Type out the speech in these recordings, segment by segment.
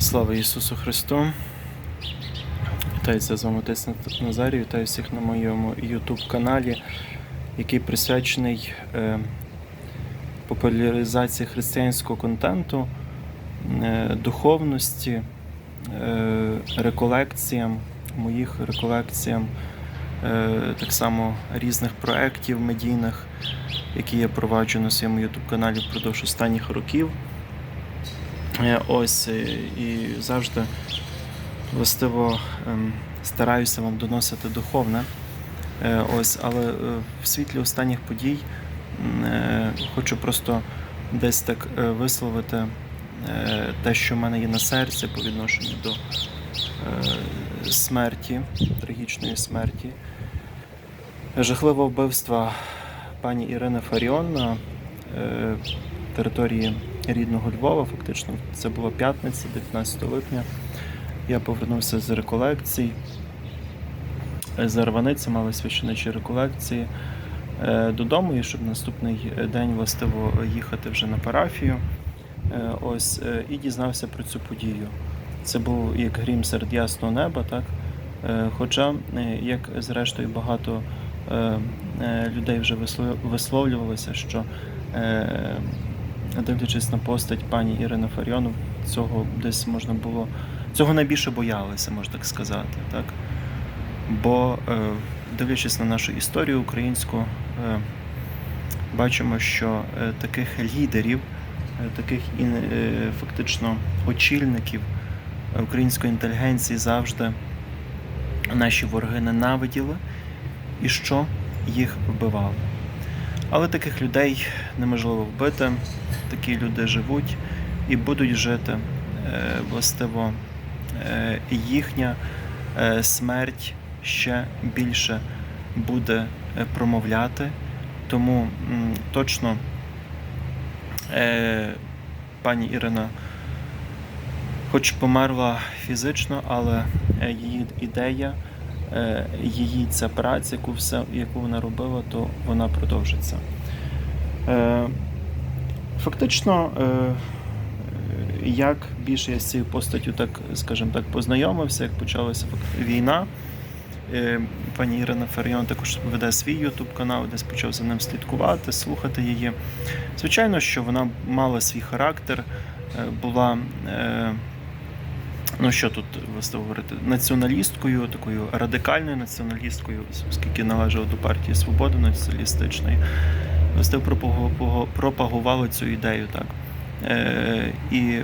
Слава Ісусу Христу! Вітаюся з вами отець Назарій, вітаю всіх на моєму YouTube каналі, який присвячений е, популяризації християнського контенту, е, духовності, е, реколекціям, моїх реколекціям, так само різних проєктів медійних, які я проваджу на своєму YouTube каналі впродовж останніх років. Е, Ось е, і завжди властиво ем, стараюся вам доносити духовне. Е, Ось, але в світлі останніх подій хочу просто десь так висловити те, що в мене є на серці по відношенню до смерті, трагічної смерті, жахливого вбивства пані Ірини Фаріон на е, території рідного Львова. Фактично, це була п'ятниця, 19 липня. Я повернувся з реколекцій. Е, З Арваниці мали священичі реколекції е, додому, і щоб наступний день властиво їхати вже на парафію. Е, Ось е, і дізнався про цю подію. Це був як грім серед ясного неба, так? Е, Хоча, е, як зрештою багато е, е, людей вже висловлювалося, що е, дивлячись на постать пані Ірини Фаріону, цього десь можна було. Цього найбільше боялися, можна так сказати. Так? Бо, е, дивлячись на нашу історію українську, е, бачимо, що е, таких лідерів, таких фактично очільників української інтелігенції завжди наші вороги ненавиділи і що їх вбивали. Але таких людей неможливо вбити, такі люди живуть і будуть жити. Е, Властиво, е, їхня е, смерть ще більше буде промовляти. Тому точно пані Ірина, хоч померла фізично, але її ідея, її ця праця, яку, все, яку вона робила, то вона продовжиться. Е, Фактично, е, як більше я з цією постаттю, так скажімо так, познайомився, як почалася війна. Е, Пані Ірина Фаріон також веде свій Ютуб канал, десь почав за ним слідкувати, слухати її. Звичайно, що вона мала свій характер, е, була, е, ну що тут власне говорити, націоналісткою, такою радикальною націоналісткою, оскільки належала до партії Свободи націоналістичної. Власне, пропагу- пропагувала цю ідею. Так. Е, і,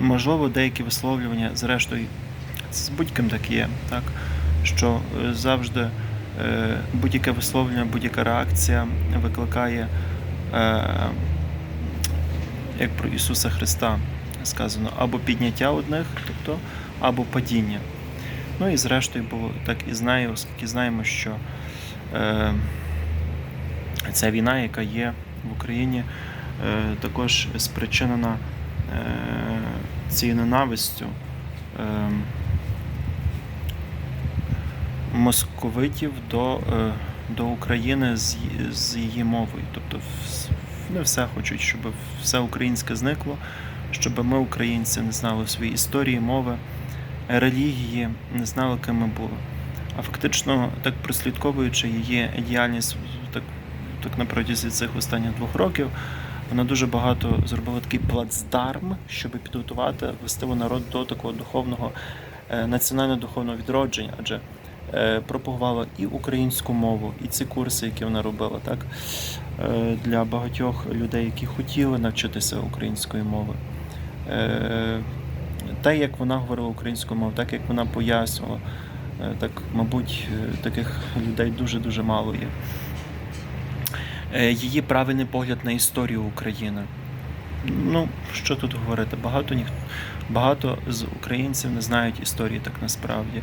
можливо, деякі висловлювання, зрештою, з будь-ким так є, так? що завжди е, будь-яке висловлення, будь-яка реакція викликає, е, як про Ісуса Христа сказано, або підняття одних, тобто, або падіння. Ну і зрештою було так і знаю, оскільки знаємо, що е, ця війна, яка є в Україні, е, також спричинена е, цією ненавистю е, московитів до, е, до України з, з її мовою. Тобто не все хочуть, щоб все українське зникло, щоб ми, українці, не знали своєї історії, мови, релігії, не знали, ким ми були. А фактично, так прослідковуючи її діяльність так, так на протязі цих останніх двох років, вона дуже багато зробила такий плацдарм, щоб підготувати властиво народ до такого духовного, е, національно-духовного відродження, адже е, пропагувала і українську мову, і ці курси, які вона робила, так е, для багатьох людей, які хотіли навчитися української мови. Те, як вона говорила українською мовою, так як вона пояснювала, е, так, мабуть, е, таких людей дуже-дуже мало є. Е, Її правильний погляд на історію України. Ну, що тут говорити? Багато, ніх... Багато з українців не знають історії так насправді,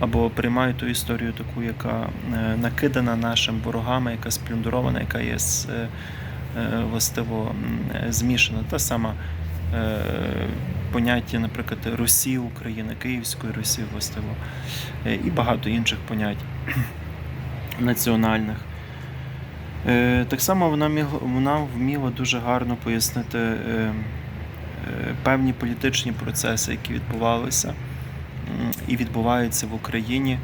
або приймають ту історію таку, яка накидана нашим ворогами, яка сплюндрована, яка є властиво змішана. Та сама поняття, наприклад, Русі України, Київської Русі, властиво, е, і багато інших понять національних. Е, Так само вона, вона вміла дуже гарно пояснити е, певні політичні процеси, які відбувалися і відбуваються в Україні.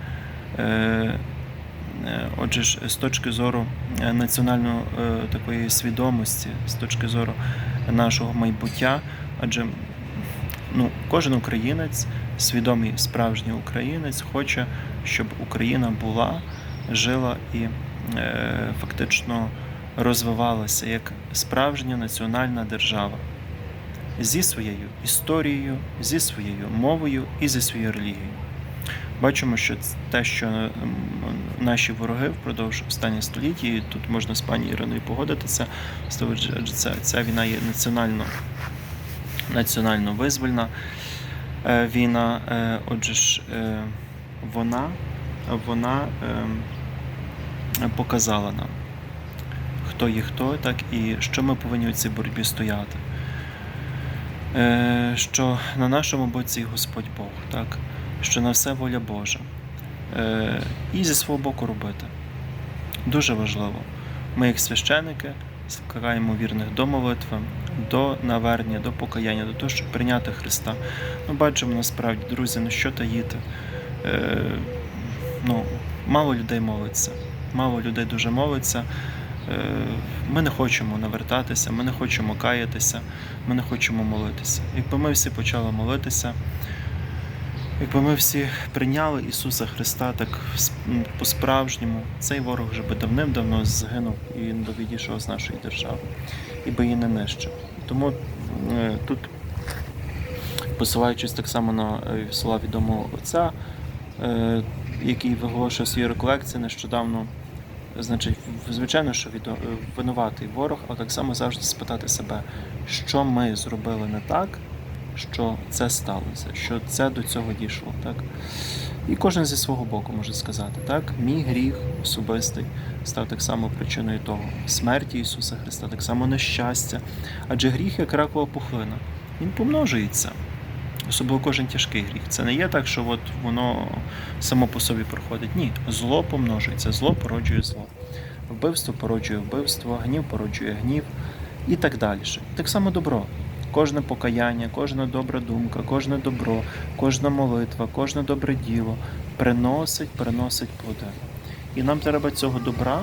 Е, Отже, ж, з точки зору е, національної е, такої свідомості, з точки зору нашого майбуття, адже ну, кожен українець, свідомий справжній українець, хоче, щоб Україна була, жила і фактично розвивалася як справжня національна держава зі своєю історією, зі своєю мовою і зі своєю релігією. Бачимо, що те, що наші вороги впродовж останніх століть, і тут можна з пані Іриною погодитися, адже ця, ця війна є національно, національно визвольна е, війна. Е, Отже ж, е, вона, вона е, показала нам, хто є хто, так і що ми повинні у цій боротьбі стояти. Що на нашому боці Господь Бог, так? Що на все воля Божа. Е, І зі свого боку робити. Дуже важливо. Ми, як священики, закликаємо вірних до молитви, до навернення, до покаяння, до того, щоб прийняти Христа. Ми бачимо насправді, друзі, ну що таїти. Е, ну, мало людей молиться. Мало людей дуже молиться. Е, Ми не хочемо навертатися, ми не хочемо каятися, ми не хочемо молитися. Якби ми всі почали молитися, якби ми всі прийняли Ісуса Христа так по-справжньому, цей ворог вже би давним-давно згинув і він би відійшов з нашої держави і би її не нищив. Тому е, тут, посилаючись так само на е, слова відомого отця, е, який виголошував свої реколекції нещодавно, значить, звичайно, що винуватий ворог, але так само завжди спитати себе, що ми зробили не так, що це сталося, що це до цього дійшло. Так? І кожен зі свого боку може сказати, так, мій гріх особистий став так само причиною того смерті Ісуса Христа, так само нещастя. Адже гріх як ракова пухлина, він помножується. Особливо кожен тяжкий гріх. Це не є так, що от воно само по собі проходить. Ні, зло помножується, зло породжує зло. Вбивство породжує вбивство, гнів породжує гнів і так далі. Так само добро. Кожне покаяння, кожна добра думка, кожне добро, кожна молитва, кожне добре діло приносить, приносить плоди. І нам треба цього добра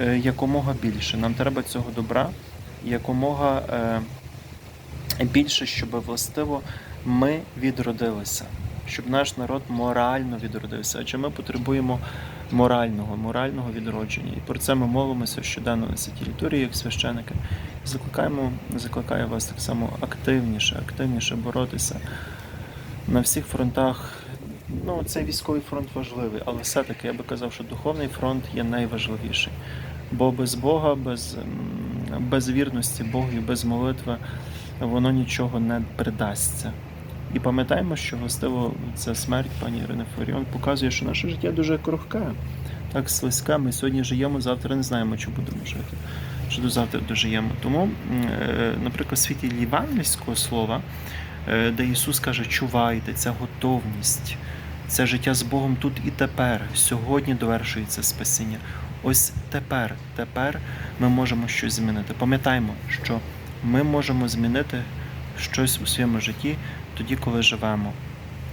е, якомога більше. Нам треба цього добра якомога е, більше, щоб властиво ми відродилися, щоб наш народ морально відродився. Адже ми потребуємо морального, морального відродження. І про це ми молимося щоденно на святій літургії, як священики. Закликаємо, закликаю вас так само активніше, активніше боротися на всіх фронтах. Ну, цей військовий фронт важливий, але все-таки я би казав, що духовний фронт є найважливіший. Бо без Бога, без, без вірності Богу без молитви воно нічого не придасться. І пам'ятаємо, що властиво ця смерть пані Ірини Фаріон показує, що наше життя дуже крохке, так слизьке. Ми сьогодні живемо, завтра не знаємо, чи будемо жити, чи до завтра дожиємо. Тому, е, наприклад, в світі євангельського слова, е, де Ісус каже, чувайте, ця готовність, це життя з Богом тут і тепер. Сьогодні довершується спасіння. Ось тепер, тепер ми можемо щось змінити. Пам'ятаймо, що ми можемо змінити щось у своєму житті тоді, коли живемо.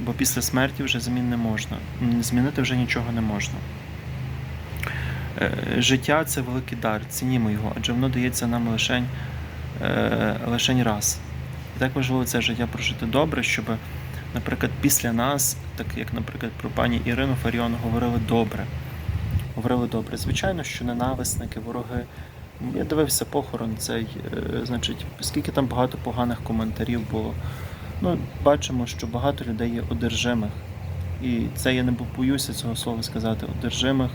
Бо після смерті вже змін не можна. Змінити вже нічого не можна. Е, Життя це великий дар, цінімо його, адже воно дається нам лишень, е, лишень раз. І так важливо це життя прожити добре, щоб, наприклад, після нас, так як, наприклад, про пані Ірину Фаріон говорили добре. Говорили добре. Звичайно, що ненависники, вороги. Я дивився похорон цей, е, значить, скільки там багато поганих коментарів було. Ну, бачимо, що багато людей є одержимих. І це я не боюся цього слова сказати, одержимих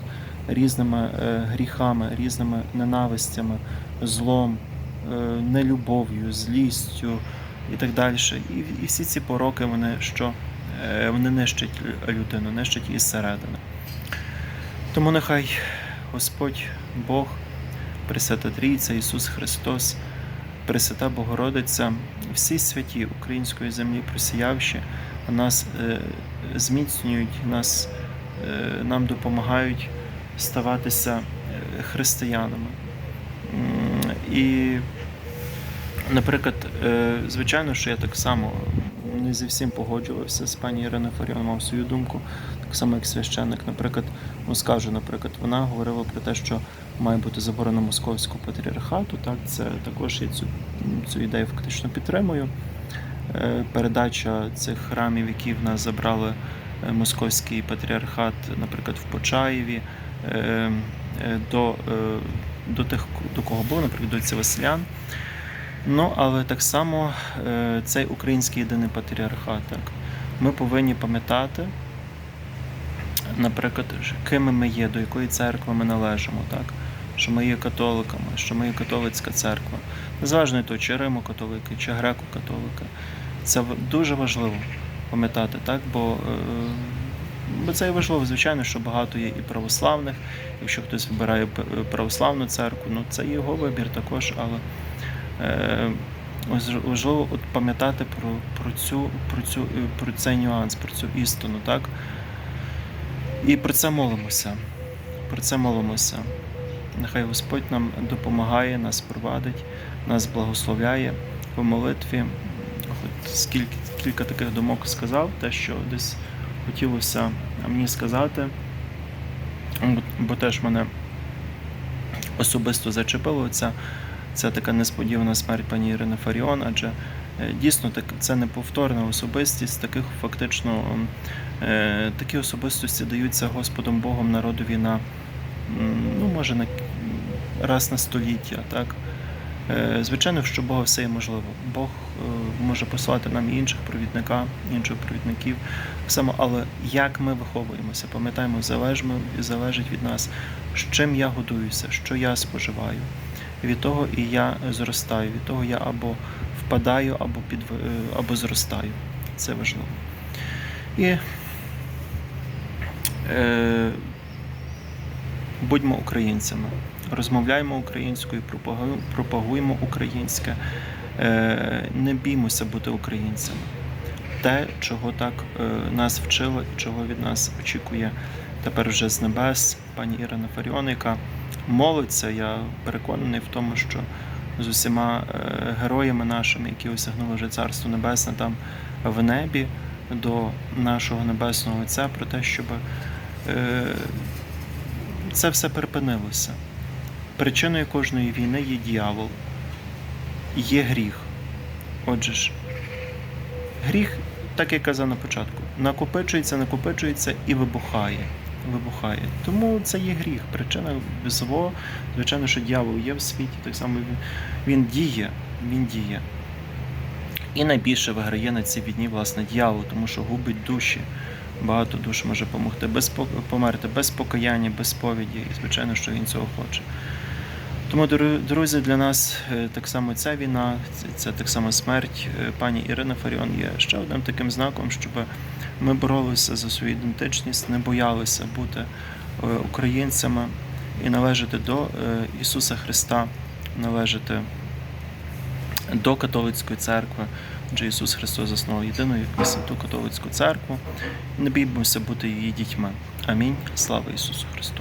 різними е, гріхами, різними ненавистями, злом, е, нелюбов'ю, злістю і так далі. І, і всі ці пороки вони що Е, вони нищать людину, нищать її зсередини. Тому нехай Господь Бог, Пресвята Трійця, Ісус Христос, Пресвята Богородиця, всі святі української землі просіявши, нас е, зміцнюють, нас, е, нам допомагають ставатися е, християнами. І Наприклад, звичайно, що я так само не зі всім погоджувався з пані Іриною Фаріон, мав свою думку, так само як священник. Наприклад, ну скажу, наприклад, вона говорила про те, що має бути заборона московського патріархату. Так, це також я цю, цю ідею фактично підтримую. Е, Передача цих храмів, які в нас забрали е, московський патріархат, наприклад, в Почаєві, е, до, до тих, до кого був, наприклад, до Василян. Ну, але так само цей український єдиний патріархат. Так. Ми повинні пам'ятати, наприклад, ким ми є, до якої церкви ми належимо, так? Що ми є католиками, що ми є католицька церква. Незважно того, чи римо-католики, чи греко-католики. Це дуже важливо пам'ятати, так? Бо, е, бо це і важливо, звичайно, що багато є і православних. Якщо хтось вибирає православну церкву, ну це його вибір також, але е, важливо от пам'ятати про, про, цю, про, цю, е, про цей нюанс, про цю істину, так? І про це молимося. Про це молимося. Нехай Господь нам допомагає, нас провадить, нас благословляє по молитві. Скільки кілька таких думок сказав, те, що десь хотілося мені сказати, бо- бо теж мене особисто зачепило ця, ця така несподівана смерть пані Ірини Фаріон, адже е, дійсно так, це неповторна особистість, таких фактично е, такі особистості даються Господом Богом народові на ну, може на раз на століття. Так? Е, Звичайно, що Бога все є можливо. Бог е, може послати нам і інших провідника, інших провідників. Само, але як ми виховуємося, пам'ятаємо, залежимо, залежить від нас, з чим я годуюся, що я споживаю. Від того і я зростаю, від того я або впадаю, або, під, або зростаю. Це важливо. І е, будьмо українцями, розмовляємо українською, пропагуємо, українське, е, не біймося бути українцями. Те, чого так е, нас вчили і чого від нас очікує тепер вже з небес пані Ірина Фаріон, яка молиться. Я переконаний в тому, що з усіма е, героями нашими, які осягнули вже Царство Небесне там в небі, до нашого небесного Отця, про те, щоб це все припинилося. Причиною кожної війни є дьявол, є гріх. Отже ж, гріх, так як казав на початку, накопичується, накопичується і вибухає. Вибухає. Тому це є гріх. Причина зло. Звичайно, що дьявол є в світі, так само він, діє, він діє. І найбільше виграє на цій війні, власне, дьявол, тому що губить душі. Багато душ може помогти без померти без покаяння, без сповіді. І звичайно, що він цього хоче. Тому, друзі, для нас е, так само ця війна, це, це так само смерть е, пані Ірини Фаріон є ще одним таким знаком, щоб ми боролися за свою ідентичність, не боялися бути е, українцями і належати до Ісуса Христа, належати до католицької церкви. Адже Ісус Христос заснував єдину і святу католицьку церкву. Не біймося бути її дітьми. Амінь. Слава Ісусу Христу!